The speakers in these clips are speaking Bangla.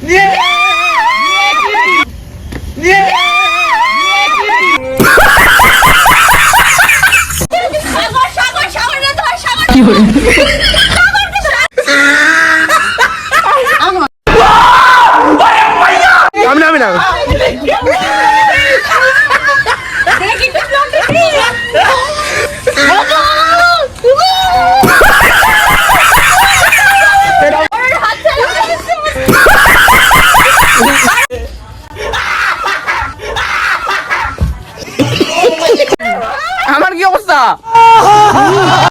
你你你你你！傻瓜傻瓜傻瓜人多傻瓜多！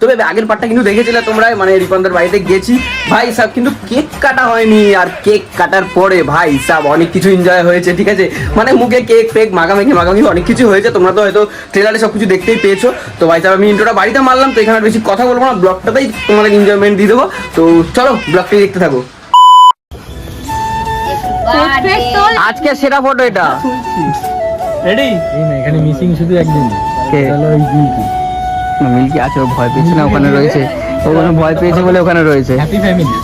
তবে আগের পার্টটা কিন্তু দেখেছিলে তোমরা মানে রিপন্দার বাড়িতে গেছি। ভাই সাহেব কিন্তু কেক কাটা হয়নি আর কেক কাটার পরে ভাই সাহেব অনেক কিছু এনজয় হয়েছে ঠিক আছে? মানে মুখে কেক ফেক মাখামাখি মাখামাখি অনেক কিছু হয়েছে তোমরা তো হয়তো ট্রেলারে সব কিছু দেখতেই পেয়েছ। তো ভাই সাহেব আমি ইন্ট্রোটা বাড়িতে মারলাম তো এখানে আর বেশি কথা বলব না ব্লগটাতেই তোমাদের এনজয়মেন্ট দিয়ে দেবো। তো চলো ব্লগটাই দেখতে থাকো। আজকে সেরা ফটো এটা। রেডি এখানে মিসিং শুধু একদিন। কে? তাহলে ওই মিল্কি মিল্কি আছে ও ভয় পেয়েছে না ওখানে রয়েছে। ওখানে ভয় পেয়েছে বলে ওখানে রয়েছে। হ্যাপি ফ্যামিলি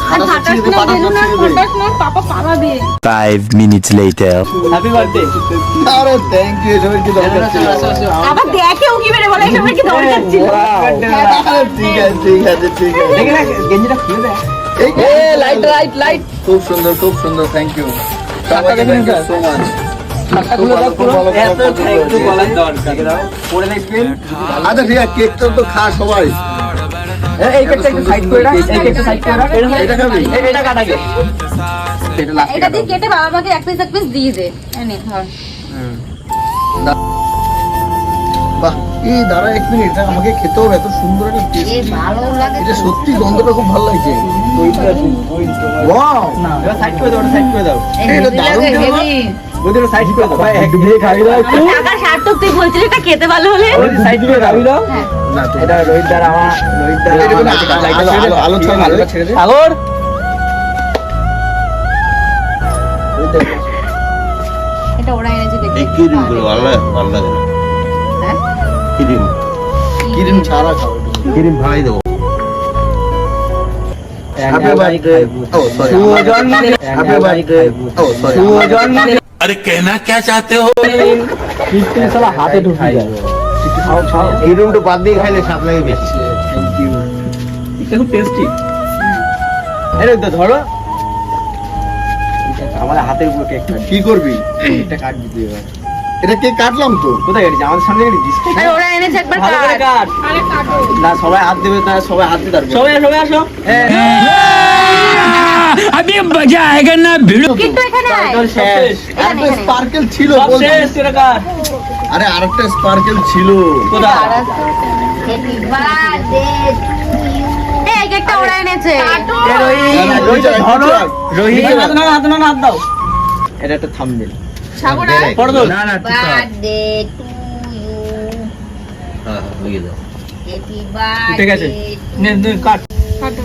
পাপা Five minutes later. Happy birthday আরে থ্যাংক ইউ সবাই কি দরকার ছিল? আবার দেখে কি বেরে বলে এসব দরকার ছিল। ঠিক আছে ঠিক আছে ঠিক আছে। দেখে না গেঞ্জিটা খুলে দেয় এই লাইট লাইট লাইট খুব সুন্দর খুব সুন্দর থ্যাংক ইউ সো মাচ হাতগুলো দাও পুরো এত থ্যাংক ইউ বলার দরকার। দাও পরে দেখবেন আচ্ছা ঠিক আছে কেকটা তো খা সবাই। এই কেকটা একটু সাইড করে রাখ এই কেকটা সাইড করে রাখ। এটা খাবি? এটা কাটা গে এটা লাস্ট এটা দিয়ে কেটে বাবা মাকে এক পিস এক পিস দিয়ে দে। এনে ধর। বাহ এই দাঁড়া এক মিনিট এটা আমাকে খেতে হবে এত সুন্দর একটা টেস্টি ভালো লাগে এটা সত্যি গন্ধটা খুব ভালো লাগছে। ওয়াও না সাইড করে দাও সাইড করে দাও। এটা দারুণ বন্ধুরা সাইড করে দাও। ভাই এক খাবি দাও একটু। টাকা সার্থক তুই বলছিস এটা খেতে ভালো হলে? সাইড দিয়ে খাবি দাও। হ্যাঁ। এটা রোহিত দ্বারা আমার রোহিত দ্বারা আলো ছয় ভালো ছেড়ে দে সাগর! এটা ওরা এনেছে দেখি। কি হ্যাঁ? ভাই দেবো। হ্যাপি বার্থডে अरे कहना क्या चाहते हो কৃষ্ণ সালা হাতে ঢুকে যাবে কিরিমটা বাদ দিয়ে খাইলে স্বাদ লাগে বেশি থ্যাংক ইউ এটা খুব টেস্টি আরে তো ধরো আমাদের হাতের উপর কেক কি করবি এটা কাটবি তুই এবার এটা কে কাটলাম তো? কোথায় আমাদের সামনে আরে ওরা এনেছে একবার ভালো করে কাট। কাট। না সবাই হাত দেবে না সবাই হাত দিতে পারবে। সবাই সবাই আসো। কিন্তু এখানে আয়। শেষ। এখানে এখানে। স্পার্কেল ছিল শেষ তোরা কাট। আরে আরেকটা স্পার্কেল ছিল। কোথায়? হ্যাপি বার্থডে এই কেকটা ওরা এনেছে। রোহিত। রোহিত রোহিত হাত না হাত না হাত দাও এটা একটা থাম্বনেল ঠিক আছে। কাট। কাটো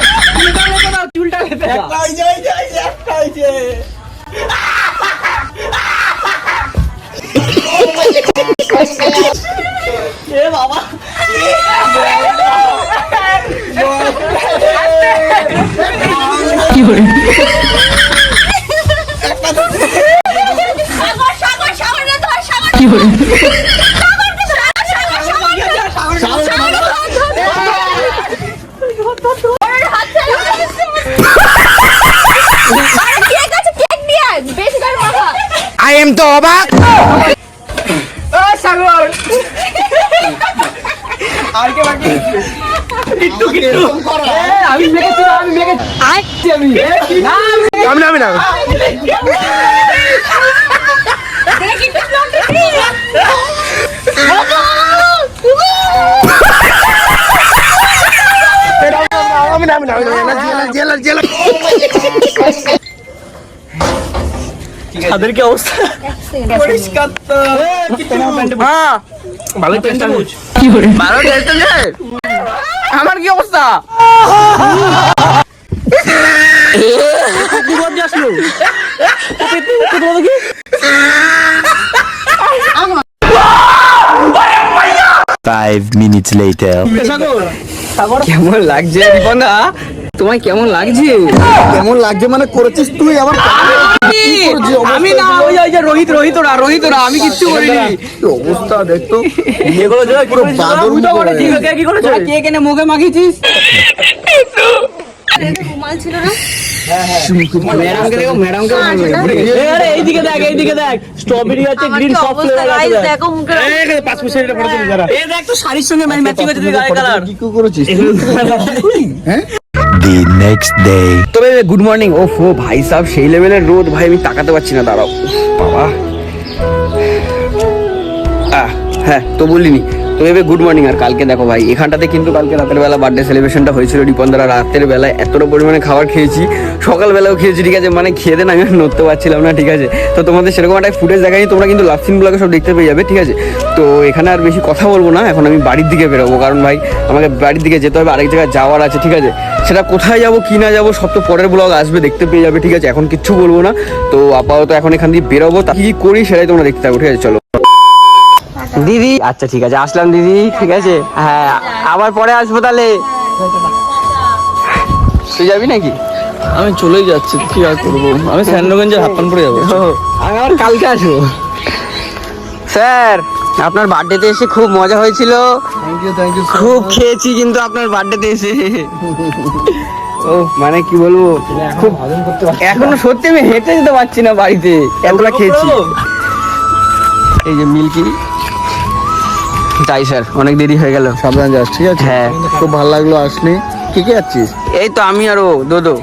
কি করে? কি করে আর কে বাকি। কিট্টু কিট্টু আমি মেখেছি আমি কি না, আমি- আমি না আমি। না আমি না আমি না আমি না জেলা জেলা তাদের কি অবস্থা? পরিষ্কার তো। হ্যাঁ। ভালো টেস্ট ভালো টেস্ট আছে আমার কি অবস্থা? Five minutes later. কেমন লাগছে তোমায় কেমন লাগছে? কেমন লাগছে মানে করেছিস তুই? আবার আমি না রোহিত রোহিত ওরা রোহিত ওরা আমি কিচ্ছু করিনি। অবস্থা দেখতো? এগুলো যে পুরো বাদর মতো করেছিস, হয়ে কে কি করেছ? কে কেনে মুখে মাখিয়েছিস? রুমাল ছিল না? আছে আছে শাড়ির সঙ্গে ম্যাচিং নেক্সট day. তবে গুড মর্নিং ও ফো ভাই সাহেব সেই লেভেলের রোদ, ভাই, আমি তাকাতে পারছি না, দাঁড়াও। বাবা। হ্যাঁ তো বলিনি। তো এবার গুড মর্নিং আর কালকে দেখো ভাই। এখানটাতে কিন্তু কালকে রাতের বেলা বার্থডে সেলিব্রেশনটা হয়েছিল রিপন্দরা রাতের বেলায় এতটা পরিমাণে খাবার খেয়েছি, সকালবেলাও খেয়েছি, ঠিক আছে? মানে খেয়ে দেন আমি নড়তে পারছিলাম না, ঠিক আছে? তো তোমাদের সেরকম একটা ফুটেজ দেখাই তোমরা কিন্তু লাভ সিন ব্লগে সব দেখতে পেয়ে যাবে, ঠিক আছে? তো এখানে আর বেশি কথা বলব না, এখন আমি বাড়ির দিকে বেরোবো, কারণ ভাই আমাকে বাড়ির দিকে যেতে হবে, আরেক জায়গায় যাওয়ার আছে, ঠিক আছে? সেটা কোথায় যাব, কি না যাব, সব তো পরের ব্লগ আসবে, দেখতে পেয়ে যাবে, ঠিক আছে? এখন কিচ্ছু বলব না। তো আপাতত এখন এখান দিয়ে বেরোবো, তা কি করি সেটাই তোমরা দেখতে থাকো, ঠিক আছে? চলো। দিদি? আচ্ছা ঠিক আছে আসলাম দিদি ঠিক আছে। হ্যাঁ আবার পরে আসব তাহলে। তুই যাবি নাকি? আমি চলেই যাচ্ছি কি আর করব? আমি স্যান্ডগঞ্জের হাত পান পরে যাব আমি আবার কালকে আসব। স্যার আপনার বার্থডেতে এসে খুব মজা হয়েছিল। খুব খেয়েছি কিন্তু আপনার বার্থডেতে এসে। ও মানে কি বলব? খুব এখনও সত্যি আমি হেঁটে যেতে পারছি না বাড়িতে। এতটা খেয়েছি। এই যে মিল্কি। তাই স্যার। অনেক দেরি হয়ে গেল। সাবধান যাস ঠিক আছে? হ্যাঁ। খুব ভালো লাগল আসলি। কি কি আছিস এই তো আমি আর ও দোদো।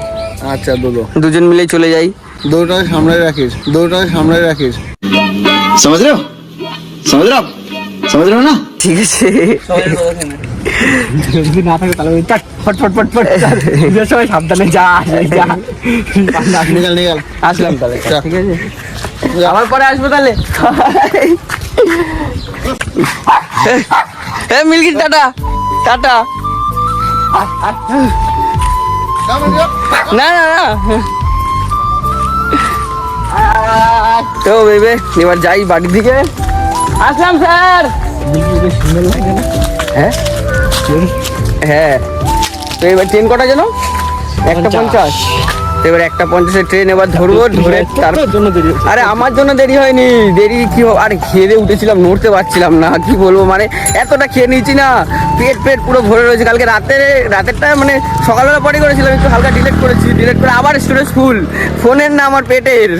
আচ্ছা দোদো। দুজন মিলেই চলে যাই। দোটা সামলায় রাখিস দোটা সামলায় রাখিস। সমাজ রে সমাজ না? ঠিক আছে। সাবধানে আসলাম তাহলে ঠিক আছে। আমার পরে আসব তাহলে। এ মিল্কি টাটা টাটা। না না না। তো বেবে এবার যাই বাড়ির দিকে। আসলাম স্যার। হ্যাঁ? হ্যাঁ। তো এবার ট্রেন কটা যেন? একটা পঞ্চাশ। এবার একটা পঞ্চাশের ট্রেন এবার ধরবো ধরে তার জন্য দেরি আরে আমার জন্য দেরি হয়নি দেরি কি হবে আরে খেয়ে দিয়ে উঠেছিলাম নড়তে পারছিলাম না কি বলব? মানে এতটা খেয়ে নিয়েছি না পেট পেট পুরো ভরে রয়েছে। কালকে রাতে রাতেরটা মানে সকালবেলা পরে করেছিলাম একটু হালকা ডিলেট করেছি ডিলেট করে আবার স্টোরেজ ফুল ফোনের না আমার পেটের।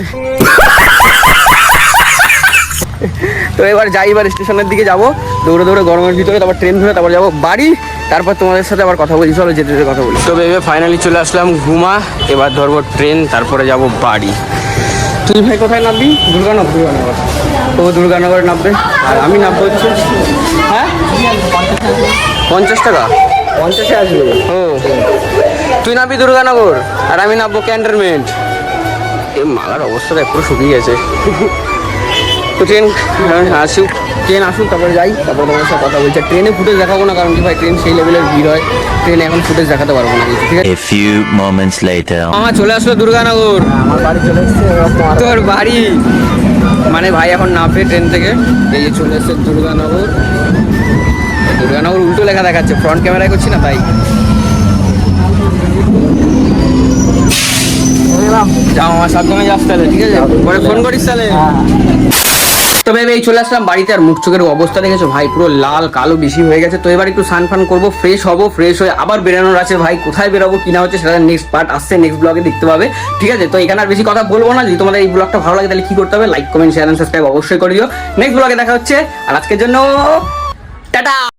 তো এবার যাই এবার স্টেশনের দিকে যাব দৌড়ে দৌড়ে গরমের ভিতরে তারপর ট্রেন ধরে তারপর যাব বাড়ি। তারপর তোমাদের সাথে আবার কথা বলি চলো যেতে যেতে কথা বলি। তো এবার ফাইনালি চলে আসলাম ঘুমা এবার ধরবো ট্রেন তারপরে যাব বাড়ি। তুই ভাই কোথায় নামবি? দুর্গানগর। দুর্গানগর ও দুর্গানগরে নামবে? আর আমি নামবো হচ্ছে হ্যাঁ? পঞ্চাশ টাকা। পঞ্চাশে আসবে। ও তুই নামবি দুর্গানগর আর আমি নামবো ক্যান্টনমেন্ট। এই মালার অবস্থাটা একটু শুকিয়ে গেছে। তো ট্রেন আসুক ট্রেন আসুক তারপরে যাই তারপরে তোমার সাথে কথা বলছি। ট্রেনে ফুটেজ দেখাবো না কারণ কি ভাই ট্রেন সেই লেভেলের ভিড় হয়। ট্রেনে এখন ফুটেজ দেখাতে পারব না ঠিক আছে? A few moments later. আমার চলে আসলো দুর্গানগর। আমার বাড়ি চলে এসছে তোর বাড়ি। মানে ভাই এখন নামবে ট্রেন থেকে। এই যে চলে এসছে দুর্গানগর। দুর্গানগর উল্টো লেখা দেখাচ্ছে ফ্রন্ট ক্যামেরায় করছি না তাই? যাও আমার সাবধানে যাস তাহলে ঠিক আছে? পরে ফোন করিস তাহলে। তবে এই চলে আসলাম বাড়িতে আর মুখ চোখের অবস্থা দেখেছ? ভাই, পুরো লাল, কালো বেশি হয়ে গেছে। তো এবার একটু সান ফান করব ফ্রেশ হব ফ্রেশ হয়ে আবার বেরোনোর আছে। ভাই, কোথায় বেরোবো, কি না হচ্ছে সেটা নেক্সট পার্ট আসছে নেক্সট ব্লগে দেখতে পাবে। ঠিক আছে, তো এখানে আর বেশি কথা বলব না। যদি তোমাদের এই ব্লগটা ভালো লাগে, তাহলে কি করতে হবে? লাইক কমেন্ট শেয়ার সাবস্ক্রাইব অবশ্যই করে দিও। নেক্সট ব্লগে দেখা হচ্ছে, আর আজকের জন্য, টাটা!